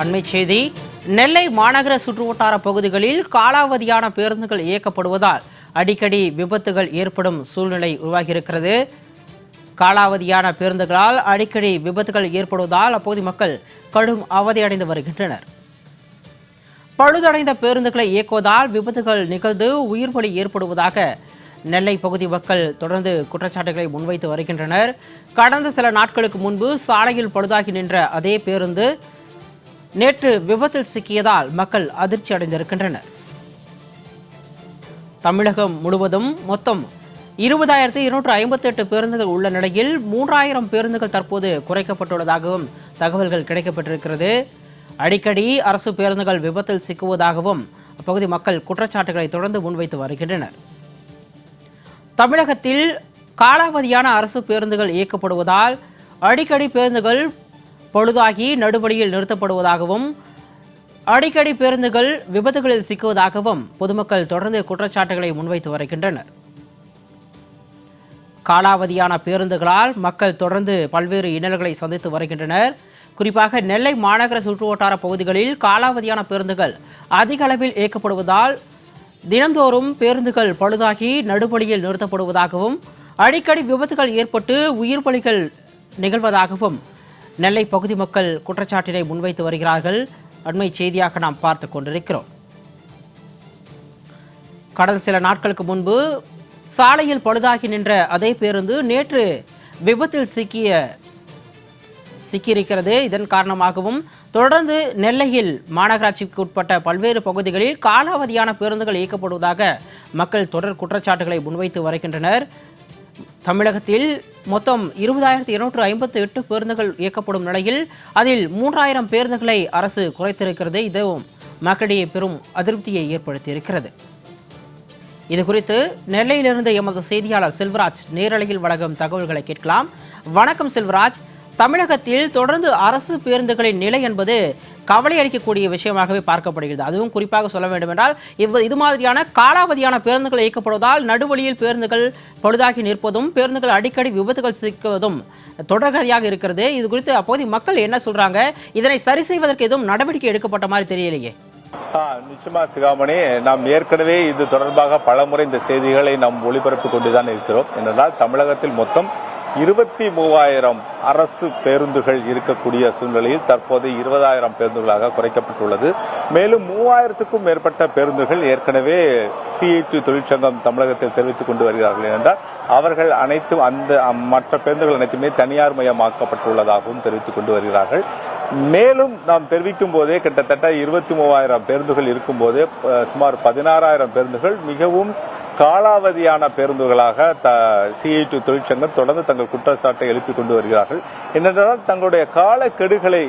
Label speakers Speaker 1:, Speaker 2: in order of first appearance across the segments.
Speaker 1: அண்மை செய்தி நெல்லை மாநகர சுற்றுவட்டார பகுதிகளில் காலாவதியான பேருந்துகள் இயக்கப்படுவதால் அடிக்கடி விபத்துகள் ஏற்படும் சூழ்நிலை உருவாகியிருக்கிறது. காலாவதியான பேருந்துகளால் அடிக்கடி விபத்துகள் ஏற்படுவதால் அப்பகுதி மக்கள் கடும் அவதியடைந்து வருகின்றனர். பழுதடைந்த பேருந்துகளை இயக்குவதால் விபத்துகள் நிகழ்ந்து உயிர் பலி ஏற்படுவதாக நெல்லை பகுதி மக்கள் தொடர்ந்து குற்றச்சாட்டுகளை முன்வைத்து வருகின்றனர். கடந்த சில நாட்களுக்கு முன்பு சாலையில் பழுதாகி நின்ற அதே பேருந்து நேற்று விபத்தில் சிக்கியதால் மக்கள் அதிர்ச்சி அடைந்திருக்கின்றனர். தமிழகம் முழுவதும் மொத்தம் இருபதாயிரத்து இருநூற்று ஐம்பத்தி எட்டு பேருந்துகள் உள்ள நிலையில் மூன்றாயிரம் பேருந்துகள் தற்போது குறைக்கப்பட்டுள்ளதாகவும் தகவல்கள் கிடைக்கப்பட்டிருக்கிறது. அடிக்கடி அரசு பேருந்துகள் விபத்தில் சிக்குவதாகவும் அப்பகுதி மக்கள் குற்றச்சாட்டுகளை தொடர்ந்து முன்வைத்து வருகின்றனர். தமிழகத்தில் காலாவதியான அரசு பேருந்துகள் இயக்கப்படுவதால் அடிக்கடி பேருந்துகள் பழுதாகி நடுவழியில் நிறுத்தப்படுவதாகவும் அடிக்கடி பேருந்துகள் விபத்துகளில் சிக்குவதாகவும் பொதுமக்கள் தொடர்ந்து குற்றச்சாட்டுகளை முன்வைத்து வருகின்றனர். காலாவதியான பேருந்துகளால் மக்கள் தொடர்ந்து பல்வேறு இன்னல்களை சந்தித்து வருகின்றனர். குறிப்பாக நெல்லை மாநகர சுற்றுவட்டார பகுதிகளில் காலாவதியான பேருந்துகள் அதிக அளவில் இயக்கப்படுவதால் தினந்தோறும் பேருந்துகள் பழுதாகி நடுவழியில் நிறுத்தப்படுவதாகவும் அடிக்கடி விபத்துகள் ஏற்பட்டு உயிர் பலிகள் நிகழ்வதாகவும் நெல்லை பகுதி மக்கள் குற்றச்சாட்டினை முன்வைத்து வருகிறார்கள். அண்மை செய்தியாக நாம் பார்த்து கொண்டிருக்கிறோம். கடந்த சில நாட்களுக்கு முன்பு சாலையில் பழுதாகி நின்ற அதே பேருந்து நேற்று விபத்தில் சிக்கிய சிக்கியிருக்கிறது. இதன் காரணமாகவும் தொடர்ந்து நெல்லையில் மாநகராட்சிக்கு உட்பட்ட பல்வேறு பகுதிகளில் காலாவதியான பேருந்துகள் இயக்கப்படுவதாக மக்கள் தொடர் குற்றச்சாட்டுகளை முன்வைத்து வருகின்றனர். தமிழகத்தில் மொத்தம் இருபதாயிரத்தி இருநூற்று ஐம்பத்து எட்டு பேருந்துகள் இயக்கப்படும் நிலையில் அதில் மூன்றாயிரம் பேருந்துகளை அரசு குறைத்திருக்கிறது. இதுவும் மக்களிடையே பெரும் அதிருப்தியை ஏற்படுத்தியிருக்கிறது. இது குறித்து நெல்லையிலிருந்து எமது செய்தியாளர் செல்வராஜ் நேரலையில் வழங்கும் தகவல்களை கேட்கலாம். வணக்கம் செல்வராஜ். தமிழகத்தில் தொடர்ந்து அரசு பேருந்துகளின் நிலை என்பது கவலை அளிக்கக்கூடிய விஷயமாகவே பார்க்கப்படுகிறது. அதுவும் குறிப்பாக சொல்ல வேண்டும் என்றால் இவ் இது மாதிரியான காலாவதியான பேருந்துகள் இயக்கப்படுவதால் நடுவழியில் பேருந்துகள் பழுதாகி நிற்பதும் பேருந்துகள் அடிக்கடி விபத்துகள் சிக்குவதும் தொடர்கதையாக இருக்கிறது. இது குறித்து அப்போது மக்கள் என்ன சொல்றாங்க? இதனை சரி செய்வதற்கு எதுவும் நடவடிக்கை எடுக்கப்பட்ட மாதிரி தெரியலையே.
Speaker 2: ஆ, நிச்சயமா சிகாமணி. நாம் ஏற்கனவே இது தொடர்பாக பலமுறை இந்த செய்திகளை நாம் ஒளிபரப்பு கொண்டுதான் இருக்கிறோம். என்றால் தமிழகத்தில் மொத்தம் இருபத்தி மூவாயிரம் அரசு பேருந்துகள் இருக்கக்கூடிய சூழ்நிலையில் தற்போது இருபதாயிரம் பேருந்துகளாக குறைக்கப்பட்டுள்ளது. மேலும் மூவாயிரத்துக்கும் மேற்பட்ட பேருந்துகள் ஏற்கனவே சிஐடி தொழிற்சங்கம் தமிழகத்தில் தெரிவித்துக் கொண்டு வருகிறார்கள் என்றால் அவர்கள் அனைத்தும் அந்த மற்ற பேருந்துகள் அனைத்துமே தனியார் மயமாக்கப்பட்டுள்ளதாகவும் தெரிவித்துக் கொண்டு வருகிறார்கள். மேலும் நாம் தெரிவிக்கும் போதே கிட்டத்தட்ட இருபத்தி மூவாயிரம் பேருந்துகள் இருக்கும்போதே சுமார் பதினாறாயிரம் பேருந்துகள் மிகவும் காலாவதியான பேருந்துகளாக த சிஐடி தொழிற்சங்கம் தொடர்ந்து தங்கள் குற்றச்சாட்டை எழுப்பி கொண்டு வருகிறார்கள். என்னென்றால் தங்களுடைய காலக்கெடுகளை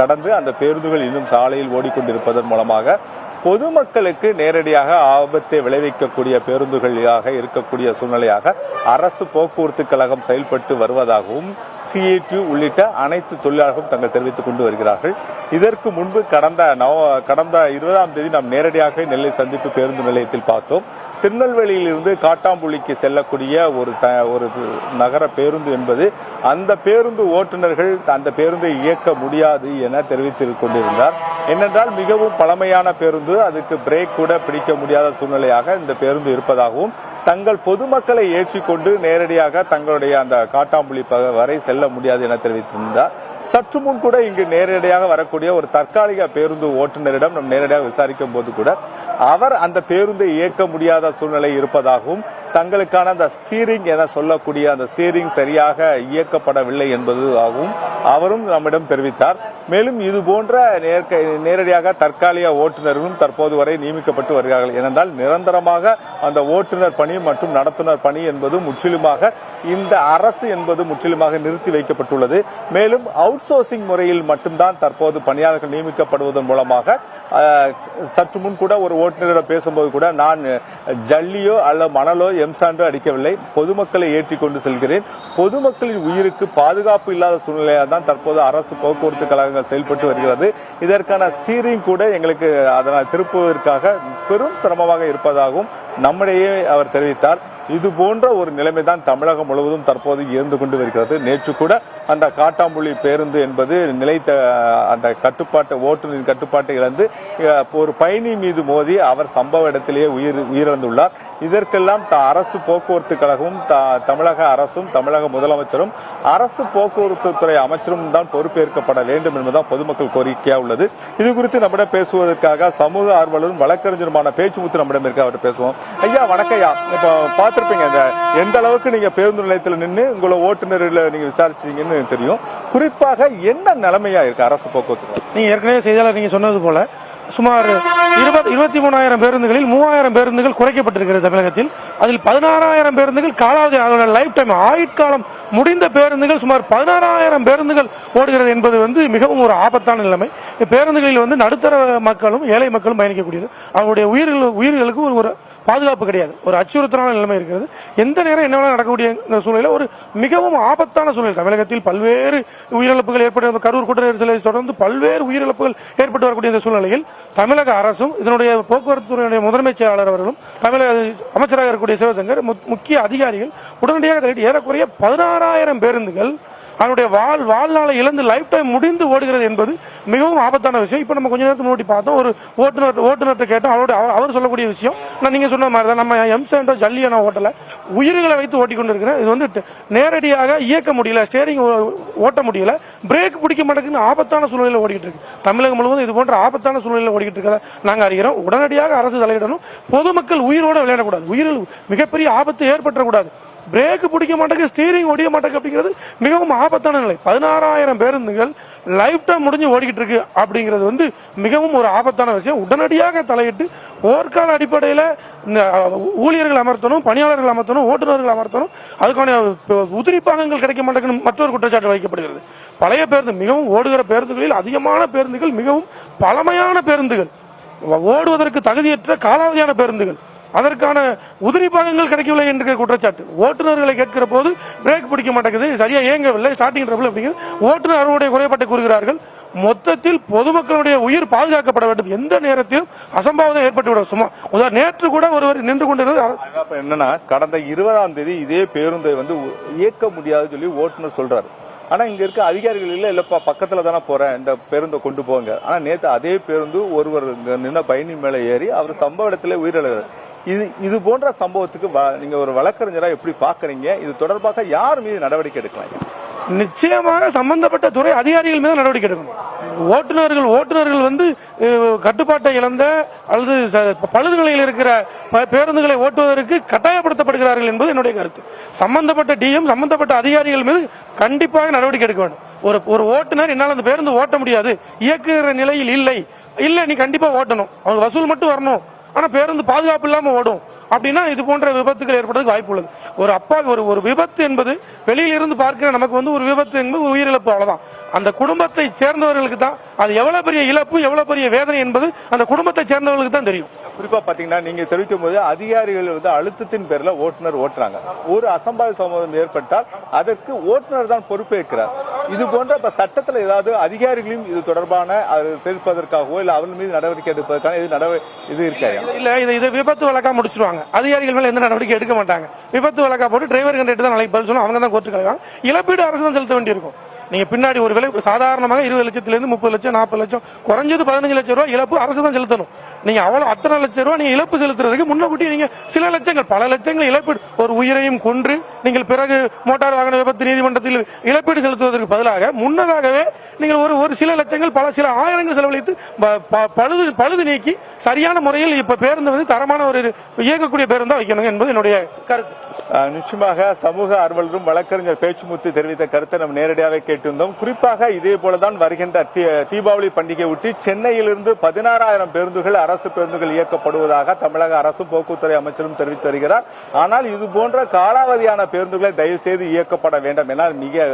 Speaker 2: கடந்து அந்த பேருந்துகள் இன்னும் சாலையில் ஓடிக்கொண்டிருப்பதன் மூலமாக பொதுமக்களுக்கு நேரடியாக ஆபத்தை விளைவிக்கக்கூடிய பேருந்துகளாக இருக்கக்கூடிய சூழ்நிலையாக அரசு போக்குவரத்து கழகம் செயல்பட்டு வருவதாகவும் சிஏடி உள்ளிட்ட அனைத்து தொழிலாளர்களும் தங்கள் தெரிவித்துக் கொண்டு வருகிறார்கள். இதற்கு முன்பு கடந்த நவ கடந்த இருபதாம் தேதி நாம் நேரடியாக நெல்லை சந்திப்பு பேருந்து நிலையத்தில் பார்த்தோம். திருநெல்வேலியிலிருந்து காட்டாம்புள்ளிக்கு செல்லக்கூடிய ஒரு த ஒரு நகர பேருந்து என்பது அந்த பேருந்து ஓட்டுநர்கள் அந்த பேருந்தை இயக்க முடியாது என தெரிவித்துக் கொண்டிருந்தார். என்னென்றால் மிகவும் பழமையான பேருந்து அதுக்கு பிரேக் கூட பிடிக்க முடியாத சூழ்நிலையாக இந்த பேருந்து இருப்பதாகவும் தங்கள் பொதுமக்களை ஏற்றிக்கொண்டு நேரடியாக தங்களுடைய அந்த காட்டாம்புள்ளி ப- வரை செல்ல முடியாது என தெரிவித்திருந்தார். சற்று முன் கூட இங்கு நேரடியாக வரக்கூடிய ஒரு தற்காலிக பேருந்து ஓட்டுநரிடம் நாம் நேரடியாக விசாரிக்கும் போது கூட அவர் அந்த பேருந்தை இயக்க முடியாத சூழ்நிலை இருப்பதாகவும் தங்களுக்கான அந்த ஸ்டீரிங் என சொல்லக்கூடிய அந்த ஸ்டீரிங் சரியாக இயக்கப்படவில்லை என்பது ஆகும் அவரும் நம்மிடம் தெரிவித்தார். மேலும் இது போன்ற நேர்க நேரடியாக தற்காலிக ஓட்டுநர்களும் தற்போது வரை நியமிக்கப்பட்டு வருகிறார்கள். ஏனென்றால் நிரந்தரமாக அந்த ஓட்டுநர் பணி மற்றும் நடத்துனர் பணி என்பது முற்றிலுமாக இந்த அரசு என்பது முற்றிலுமாக நிறுத்தி வைக்கப்பட்டுள்ளது. மேலும் அவுட் சோர்சிங் முறையில் மட்டும்தான் தற்போது பணியாளர்கள் நியமிக்கப்படுவதன் மூலமாக சற்று முன் கூட ஒரு ஓட்டுநரிடம் பேசும்போது கூட நான் ஜல்லியோ அல்ல மணலோ எம்சாண்டோ அடிக்கவில்லை. பொதுமக்களை ஏற்றி கொண்டு செல்கிறேன். பொதுமக்களின் உயிருக்கு பாதுகாப்பு இல்லாத சூழ்நிலையாக தான் தற்போது அரசு போக்குவரத்து கழகங்கள் செயல்பட்டு வருகிறது. இதற்கான ஸ்டீரிங் கூட எங்களுக்கு அதனால் திருப்புவதற்காக பெரும் சிரமமாக இருப்பதாகவும் நம்மிடையே அவர் தெரிவித்தார். இது போன்ற ஒரு நிலைமை தான் தமிழகம் முழுவதும் தற்போது இருந்து கொண்டு வருகிறது. நேற்று கூட அந்த காட்டாம்புள்ளி பேருந்து என்பது நிலைத்த அந்த கட்டுப்பாட்டை ஓட்டுநரின் கட்டுப்பாட்டை இழந்து ஒரு பயணி மீது மோதி அவர் சம்பவ இடத்திலேயே உயிர் உயிரிழந்துள்ளார். இதற்கெல்லாம் த அரசு போக்குவரத்து கழகமும் த- தமிழக அரசும் தமிழக முதலமைச்சரும் அரசு போக்குவரத்து துறை அமைச்சரும் தான் பொறுப்பேற்கப்பட வேண்டும் என்பதுதான் பொதுமக்கள் கோரிக்கையாக உள்ளது. இது குறித்து நம்மிடம் பேசுவதற்காக சமூக ஆர்வலரும் வழக்கறிஞருமான பேச்சுமுத்து நம்மிடம் இருக்க அவர்கிட்ட பேசுவோம். ஐயா வணக்கையா இப்போ பார்த்துருப்பீங்க இந்த எந்த அளவுக்கு நீங்க பேருந்து நிலையத்தில் நின்று உங்களை ஓட்டுநரில் நீங்க விசாரிச்சீங்கன்னு தெரியும். குறிப்பாக என்ன நிலைமையா இருக்கு அரசு போக்குவரத்து நீங்கள்
Speaker 3: நீங்க ஏற்கனவே செய்தியாளர் நீங்க சொன்னது போல சுமார் இருபது இருபத்தி மூணாயிரம் பேருந்துகளில் மூவாயிரம் பேருந்துகள் குறைக்கப்பட்டிருக்கிறது தமிழகத்தில். அதில் பதினாறாயிரம் பேருந்துகள் காலாவதி அதோட லைஃப் டைம் ஆயுட்காலம் முடிந்த பேருந்துகள் சுமார் பதினாறாயிரம் பேருந்துகள் ஓடுகிறது என்பது வந்து மிகவும் ஒரு ஆபத்தான நிலைமை. பேருந்துகளில் வந்து நடுத்தர மக்களும் ஏழை மக்களும் பயணிக்கக்கூடியது. அவருடைய உயிர்கள் உயிர்களுக்கு ஒரு ஒரு பாதுகாப்பு கிடையாது. ஒரு அச்சுறுத்தலான நிலைமை இருக்கிறது. எந்த நேரம் என்ன வேணாலும் நடக்கக்கூடிய இந்த சூழ்நிலை ஒரு மிகவும் ஆபத்தான சூழ்நிலை. தமிழகத்தில் பல்வேறு உயிரிழப்புகள் ஏற்பட்டு கரூர் கூட்ட நெரிசலை தொடர்ந்து பல்வேறு உயிரிழப்புகள் ஏற்பட்டு வரக்கூடிய இந்த சூழ்நிலையில் தமிழக அரசும் இதனுடைய போக்குவரத்து துறையினுடைய முதன்மைச் செயலாளர் அவர்களும் தமிழக அமைச்சராக இருக்கக்கூடிய சிவசங்கர் முக்கிய அதிகாரிகள் உடனடியாக தலையிட்டு ஏறக்குறைய பதினாறாயிரம் பேருந்துகள் அதனுடைய வாழ் வாழ்நாளை இழந்து லைஃப் டைம் முடிந்து ஓடுகிறது என்பது மிகவும் ஆபத்தான விஷயம். இப்போ நம்ம கொஞ்ச நேரத்துக்கு முன்னாடி பார்த்தோம் ஒரு ஓட்டுநர் ஓட்டுநர்கிட்ட கேட்டோம் அவரோட அவர் சொல்லக்கூடிய விஷயம். நான் நீங்கள் சொன்ன மாதிரி தான் நம்ம எம் ஜல்லியனோ ஜல்லியான உயிர்களை வைத்து ஓட்டி கொண்டு இருக்கிறேன் இது வந்து நேரடியாக இயக்க முடியல ஸ்டேரிங் ஓட்ட முடியல. பிரேக் பிடிக்க மாட்டேங்குன்னு ஆபத்தான சூழ்நிலையில் ஓடிக்கிட்டு இருக்கு. தமிழகம் முழுவதும் இது போன்ற ஆபத்தான சூழ்நிலையில் ஓடிக்கிட்டு இருக்கிறத நாங்கள் அறிகிறோம். உடனடியாக அரசு தலையிடணும். பொதுமக்கள் உயிரோட விளையாடக்கூடாது. உயிரில் மிகப்பெரிய ஆபத்து ஏற்பட்டுறக்கூடாது. பிரேக் பிடிக்க மாட்டேங்க ஸ்டீரிங் ஒடிய மாட்டேங்க அப்படிங்கிறது மிகவும் ஆபத்தான நிலை. பதினாறாயிரம் பேருந்துகள் லைஃப் டைம் முடிஞ்சு ஓடிக்கிட்டு இருக்கு அப்படிங்கிறது வந்து மிகவும் ஒரு ஆபத்தான விஷயம். உடனடியாக தலையிட்டு ஓர்கால அடிப்படையில் ஊழியர்கள் அமர்த்தணும் பணியாளர்கள் அமர்த்தணும் ஓட்டுநர்கள் அமர்த்தணும் அதுக்கான உதிரி பாகங்கள் கிடைக்க மாட்டேங்குன்னு மற்றொரு குற்றச்சாட்டு வைக்கப்படுகிறது. பழைய பேருந்து மிகவும் ஓடுகிற பேருந்துகளில் அதிகமான பேருந்துகள் மிகவும் பழமையான பேருந்துகள். ஓடுவதற்கு தகுதியற்ற காலாவதியான பேருந்துகள். அதற்கான உதிரி பாகங்கள் கிடைக்கவில்லை என்கிற குற்றச்சாட்டு. ஓட்டுநர்களை கேட்கிற போது பிரேக் பிடிக்க மாட்டேங்குது. சரியா இயங்கவில்லை. ஸ்டார்டிங் ட்ரபிள் அப்படிங்கிறது ஓட்டுநர் அவருடைய குறைபாட்டை கூறுகிறார்கள். மொத்தத்தில் பொதுமக்களுடைய உயிர் பாதுகாக்கப்பட வேண்டும். எந்த நேரத்திலும் அசம்பாவிதம் ஏற்பட்டுவிடும். சும்மா உதா நேற்று கூட ஒருவர் நின்று கொண்டிருந்தது.
Speaker 2: என்னன்னா கடந்த இருபதாம் தேதி இதே பேருந்தை வந்து இயக்க முடியாதுன்னு சொல்லி ஓட்டுநர் சொல்றாரு. ஆனால் இங்கே இருக்க அதிகாரிகள் இல்லை இல்லைப்பா பக்கத்தில் தானே போகிறேன் இந்த பேருந்தை கொண்டு போங்க. ஆனால் நேற்று அதே பேருந்து ஒருவர் நின்ன பயணி மேலே ஏறி அவர் சம்பவ இடத்துல உயிரிழந்தார். இது இது போன்ற சம்பவத்துக்கு வ- ஒரு வழக்கறிஞராக எப்படி பார்க்குறீங்க? இது தொடர்பாக யார் மீது நடவடிக்கை எடுக்கலாம்
Speaker 3: நிச்சயமாக சம்பந்தப்பட்ட துறை அதிகாரிகள் மீது நடவடிக்கை எடுக்கணும். ஓட்டுநர்கள் ஓட்டுநர்கள் வந்து கட்டுப்பாட்டை இழந்த அல்லது ச- பழுது நிலையில் இருக்கிற ப- பேருந்துகளை ஓட்டுவதற்கு கட்டாயப்படுத்தப்படுகிறார்கள் என்பது என்னுடைய கருத்து. சம்பந்தப்பட்ட டிஎம் சம்பந்தப்பட்ட அதிகாரிகள் மீது கண்டிப்பாக நடவடிக்கை எடுக்க வேண்டும். ஒரு ஒரு ஓட்டுநர் என்னால் அந்த பேருந்து ஓட்ட முடியாது. இயக்குகிற நிலையில் இல்லை. இல்லை நீ கண்டிப்பாக ஓட்டணும். அவங்க வசூல் மட்டும் வரணும். ஆனால் பேருந்து பாதுகாப்பு இல்லாமல் ஓடும். அப்படின்னா இது போன்ற விபத்துகள் ஏற்படுறதுக்கு வாய்ப்பு உள்ளது. ஒரு அப்பா ஒரு ஒரு விபத்து என்பது வெளியில இருந்து பார்க்கிற நமக்கு வந்து ஒரு விபத்து என்பது உயிரிழப்பு அவ்வளவுதான். அந்த குடும்பத்தை சேர்ந்தவர்களுக்கு தான் அது எவ்வளவு பெரிய இழப்பு எவ்வளவு பெரிய வேதனை என்பது அந்த குடும்பத்தை சேர்ந்தவர்களுக்கு தான் தெரியும்.
Speaker 2: குறிப்பா பாத்தீங்கன்னா நீங்க தெரிவிக்கும் போது அதிகாரிகள் வந்து அழுத்தத்தின் பேர்ல ஓட்டுநர் ஓட்டுறாங்க. ஒரு அசம்பாவித சம்பவம் ஏற்பட்டால் அதற்கு ஓட்டுநர் தான் பொறுப்பேற்கிறார். இது போன்ற இப்ப சட்டத்துல ஏதாவது அதிகாரிகளையும் இது தொடர்பான அது சேர்ப்பதற்காகவோ இல்ல அவர்கள் மீது நடவடிக்கை எடுப்பதற்கான இது நடவடிக்கை இது இருக்காயா?
Speaker 3: இல்ல இது இது விபத்து வழக்கா முடிச்சிருவாங்க. அதிகாரிகள் மேலே எந்த நடவடிக்கை எடுக்க மாட்டாங்க. விபத்து வழக்கா போட்டு டிரைவர் கண்டக்டர் தான் நாளைக்கு பதில் சொல்லணும். அவங்க தான் கோர்ட்டு கலைவாங்க இழப்பீடு அரசு தான் செலுத்த வேண்டியிருக்கும். நீங்க பின்னாடி ஒரு விலை சாதாரணமாக இருபது லட்சத்துலேருந்து முப்பது லட்சம் நாற்பது லட்சம் குறைஞ்சது பதினஞ்சு லட்சம் ரூபாய் இழப்பு அரசு தான் செலுத்தணும். நீங்க அவ்வளவு அத்தனை லட்சம் ரூபாய் நீங்க இழப்பு செலுத்துறதுக்கு முன்னக்கூட்டி நீங்க சில லட்சங்கள் பல லட்சங்கள் இழப்பீடு. ஒரு உயிரையும் கொன்று நீங்கள் பிறகு மோட்டார் வாகன விபத்து நீதிமன்றத்தில் இழப்பீடு செலுத்துவதற்கு பதிலாக முன்னதாகவே நீங்கள் ஒரு ஒரு சில லட்சங்கள் பல சில ஆயிரங்கள் செலவழித்து ப- ப- பழுது பழுது நீக்கி சரியான முறையில் இப்போ பேருந்து வந்து தரமான ஒரு இயக்கக்கூடிய பேருந்தாக வைக்கணும் என்பது என்னுடைய கருத்து.
Speaker 2: நிச்சயமாக சமூக ஆர்வலரும் வழக்கறிஞர் பேச்சுமுத்து தெரிவித்த கருத்தை நம்ம நேரடியாக கேட்டிருந்தோம். குறிப்பாக இதே போலதான் வருகின்ற தீபாவளி பண்டிகை ஒட்டி சென்னையிலிருந்து பதினாறாயிரம் பேருந்துகள் அரசு பேருந்துகள் இயக்கப்படுவதாக தமிழக அரசு போக்குவரத்துறை அமைச்சரும் தெரிவித்து வருகிறார். ஆனால் இது போன்ற காலாவதியான பேருந்துகளை தயவு செய்து இயக்கப்பட வேண்டும் என மிக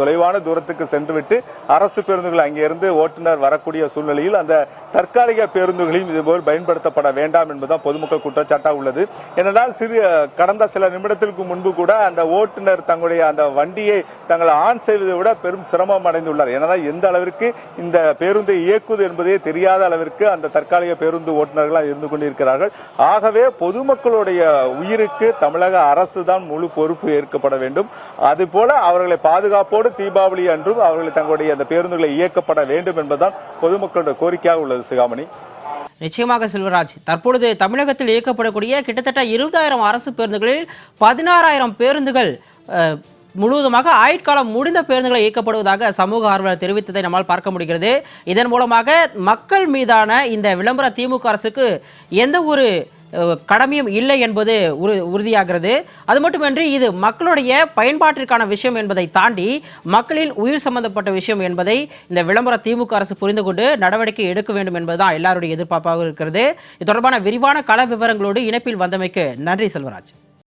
Speaker 2: தொலைவான தூரத்துக்கு சென்றுவிட்டு அரசு பேருந்துகள் அங்கிருந்து ஓட்டுநர் வரக்கூடிய சூழ்நிலையில் அந்த தற்காலிக பேருந்துகளையும் இதுபோல் பயன்படுத்தப்பட வேண்டாம் என்பதுதான் பொதுமக்கள் குற்றச்சாட்டாக உள்ளது. ஏனென்றால் சிறு கடந்த சில நிமிடத்திற்கு முன்பு கூட அந்த ஓட்டுநர் தங்களுடைய அந்த வண்டியை தங்களை ஆன் செய்வதை விட பெரும் சிரமம் அடைந்துள்ளார். ஏனென்றால் எந்த அளவிற்கு இந்த பேருந்தை இயக்குவது என்பதே தெரியாத அளவிற்கு அந்த தற்காலிக பேருந்து ஓட்டுநர்களாக இருந்து கொண்டிருக்கிறார்கள். ஆகவே பொதுமக்களுடைய உயிருக்கு தமிழக அரசு தான் முழு பொறுப்பு ஏற்கப்பட வேண்டும். அதுபோல அவர்களை பாதுகாப்போடு தீபாவளி அன்றும் அவர்களை தங்களுடைய அந்த பேருந்துகளை இயக்கப்பட வேண்டும் என்பதுதான் பொதுமக்களுடைய கோரிக்கையாக உள்ளது சிகாமணி.
Speaker 1: நிச்சயமாக செல்வராஜ். தற்பொழுது தமிழகத்தில் இயக்கப்படக்கூடிய கிட்டத்தட்ட இருபதாயிரம் அரசு பேருந்துகளில் பதினாறாயிரம் பேருந்துகள் முழுவதுமாக ஆயுட்காலம் முடிந்த பேருந்துகளை இயக்கப்படுவதாக சமூக ஆர்வலர் தெரிவித்ததை நம்மால் பார்க்க முடிகிறது. இதன் மூலமாக மக்கள் மீதான இந்த விளம்பர திமுக அரசுக்கு எந்த ஒரு கடமையும் இல்லை என்பது உறு உறுதியாகிறது. அது மட்டுமின்றி இது மக்களுடைய பயன்பாட்டிற்கான விஷயம் என்பதை தாண்டி மக்களின் உயிர் சம்பந்தப்பட்ட விஷயம் என்பதை இந்த விளம்பர திமுக அரசு புரிந்து கொண்டு நடவடிக்கை எடுக்க வேண்டும் என்பதுதான் எல்லாருடைய எதிர்பார்ப்பாக இருக்கிறது. இது தொடர்பான விரிவான கள விவரங்களோடு இணைப்பில் வந்தமைக்கு நன்றி செல்வராஜ்.